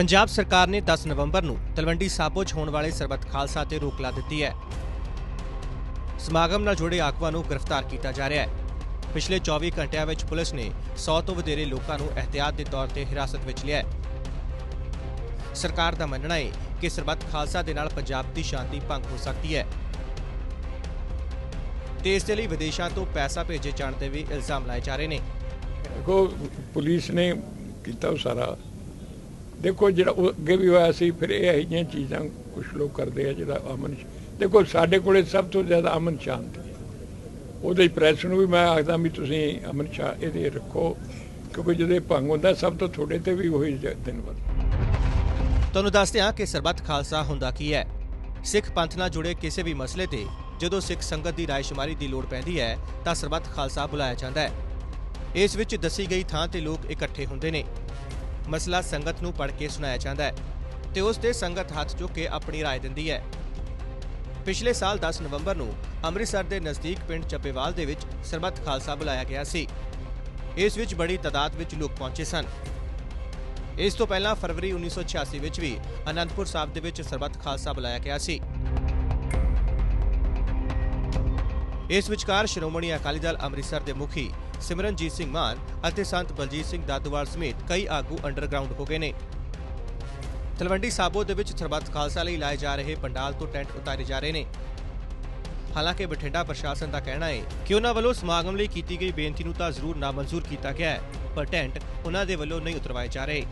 ਪੰਜਾਬ ਸਰਕਾਰ ਨੇ 10 ਨਵੰਬਰ ਨੂੰ ਤਲਵੰਡੀ ਸਾਬੋ 'ਚ ਹੋਣ ਵਾਲੇ ਸਰਬੱਤ ਖਾਲਸਾ ਤੇ ਰੋਕ ਲਾ ਦਿੱਤੀ ਹੈ। ਸਮਾਗਮ ਨਾਲ ਜੁੜੇ ਆਗੂਆਂ ਨੂੰ ਗ੍ਰਿਫਤਾਰ ਕੀਤਾ ਜਾ ਰਿਹਾ ਹੈ। ਪਿਛਲੇ 24 ਘੰਟਿਆਂ ਵਿੱਚ ਪੁਲਿਸ ਨੇ 100 ਤੋਂ ਵਧੇਰੇ ਲੋਕਾਂ ਨੂੰ ਅਹਤਿਆਤ ਦੇ ਤੌਰ ਤੇ ਹਿਰਾਸਤ ਵਿੱਚ ਲਿਆ ਹੈ। ਸਰਕਾਰ ਦਾ ਮੰਨਣਾ ਹੈ ਕਿ ਸਰਬੱਤ ਖਾਲਸਾ ਦੇ ਨਾਲ ਪੰਜਾਬ ਦੀ ਸ਼ਾਂਤੀ ਭੰਗ ਹੋ ਸਕਦੀ ਹੈ। ਤੇ ਇਸ ਦੇ ਲਈ ਵਿਦੇਸ਼ਾਂ ਤੋਂ ਪੈਸਾ ਭੇਜੇ ਜਾਣ ਦੇ ਵੀ ਇਲਜ਼ਾਮ ਲਾਏ ਜਾ ਰਹੇ ਨੇ। ਦੇਖੋ, ਪੁਲਿਸ ਨੇ ਕੀਤਾ ਸਾਰਾ। ਦੇਖੋ ਜਿਹੜਾ ਉਹ ਅੱਗੇ ਵੀ ਹੋਇਆ ਸੀ, ਫਿਰ ਇਹ ਇਹੋ ਜਿਹੀਆਂ ਚੀਜ਼ਾਂ ਕੁਝ ਲੋਕ ਕਰਦੇ ਆ ਜਿਹੜਾ ਅਮਨ ਦੇਖੋ, ਸਾਡੇ ਕੋਲੇ ਸਭ ਤੋਂ ਜ਼ਿਆਦਾ ਅਮਨ ਸ਼ਾਂਤੀ ਉਹਦੇ ਪ੍ਰੈਸ ਨੂੰ ਵੀ ਮੈਂ ਆਖਦਾ ਵੀ ਤੁਸੀਂ ਅਮਨ ਸ਼ਾ ਇਹਦੇ ਰੱਖੋ, ਕਿਉਂਕਿ ਜਦੋਂ ਇਹ ਭੰਗ ਹੁੰਦਾ, ਸਭ ਤੋਂ ਥੋੜੇ ਤੇ ਵੀ ਉਹੀ ਦਿਨ ਵੱਧ। ਤੁਹਾਨੂੰ ਦੱਸਦੇ ਹਾਂ ਕਿ ਸਰਬੱਤ ਖਾਲਸਾ ਹੁੰਦਾ ਕੀ ਹੈ। ਸਿੱਖ ਪੰਥ ਨਾਲ ਜੁੜੇ ਕਿਸੇ ਵੀ ਮਸਲੇ ਤੇ ਜਦੋਂ ਸਿੱਖ ਸੰਗਤ ਦੀ ਰਾਇਸ਼ੁਮਾਰੀ ਦੀ ਲੋੜ ਪੈਂਦੀ ਹੈ, ਤਾਂ ਸਰਬੱਤ ਖਾਲਸਾ ਬੁਲਾਇਆ ਜਾਂਦਾ ਹੈ। ਇਸ ਵਿੱਚ ਦੱਸੀ ਗਈ ਥਾਂ ਤੇ ਲੋਕ ਇਕੱਠੇ ਹੁੰਦੇ ਨੇ। ਮਸਲਾ ਸੰਗਤ ਨੂੰ ਪੜ੍ਹ ਕੇ ਸੁਣਾਇਆ ਜਾਂਦਾ ਹੈ ਤੇ ਉਸ ਤੇ ਸੰਗਤ ਹੱਥ ਚੁੱਕ ਕੇ ਆਪਣੀ رائے ਦਿੰਦੀ ਹੈ ਪਿਛਲੇ ਸਾਲ 10 ਨਵੰਬਰ ਨੂੰ ਅੰਮ੍ਰਿਤਸਰ ਦੇ ਨਜ਼ਦੀਕ ਪਿੰਡ ਚੱਪੇਵਾਲ ਦੇ ਵਿੱਚ ਸਰਬੱਤ ਖਾਲਸਾ ਬੁਲਾਇਆ ਗਿਆ ਸੀ ਇਸ ਵਿੱਚ ਬੜੀ ਤਾਦਾਦ ਵਿੱਚ ਲੋਕ ਪਹੁੰਚੇ ਸਨ ਇਸ ਤੋਂ ਪਹਿਲਾਂ ਫਰਵਰੀ 1986 ਵਿੱਚ ਵੀ ਅਨੰਦਪੁਰ ਸਾਹਿਬ ਦੇ ਵਿੱਚ ਸਰਬੱਤ ਖਾਲਸਾ ਬੁਲਾਇਆ ਗਿਆ ਸੀ ਇਸ ਵਿਚਕਾਰ ਸ਼੍ਰੋਮਣੀ ਅਕਾਲੀ ਦਲ ਅੰਮ੍ਰਿਤਸਰ ਦੇ ਮੁਖੀ ਸਿਮਰਨਜੀਤ ਸਿੰਘ ਮਾਨ ਅਤੇ ਸੰਤ ਬਲਜੀਤ ਸਿੰਘ ਦਾਦੂਵਾਲ ਸਮੇਤ ਕਈ ਆਗੂ ਅੰਡਰਗਰਾਉਂਡ ਹੋ ਗਏ ਨੇ। ਤਲਵੰਡੀ ਸਾਬੋ ਦੇ ਵਿੱਚ ਸਰਬੱਤ ਖਾਲਸਾ ਲਈ ਲਾਏ ਜਾ ਰਹੇ ਪੰਡਾਲ ਤੋਂ ਟੈਂਟ ਉਤਾਰੇ ਜਾ ਰਹੇ ਨੇ। ਹਾਲਾਂਕਿ ਬਠਿੰਡਾ ਪ੍ਰਸ਼ਾਸਨ ਦਾ ਕਹਿਣਾ ਹੈ ਕਿ ਉਹਨਾਂ ਵੱਲੋਂ ਸਮਾਗਮ ਲਈ ਕੀਤੀ ਗਈ ਬੇਨਤੀ ਨੂੰ ਤਾਂ ਜ਼ਰੂਰ ਨਾਮਨਜ਼ੂਰ ਕੀਤਾ ਗਿਆ ਹੈ, ਪਰ ਟੈਂਟ ਉਹਨਾਂ ਦੇ ਵੱਲੋਂ ਨਹੀਂ ਉਤਰਵਾਏ ਜਾ ਰਹੇ।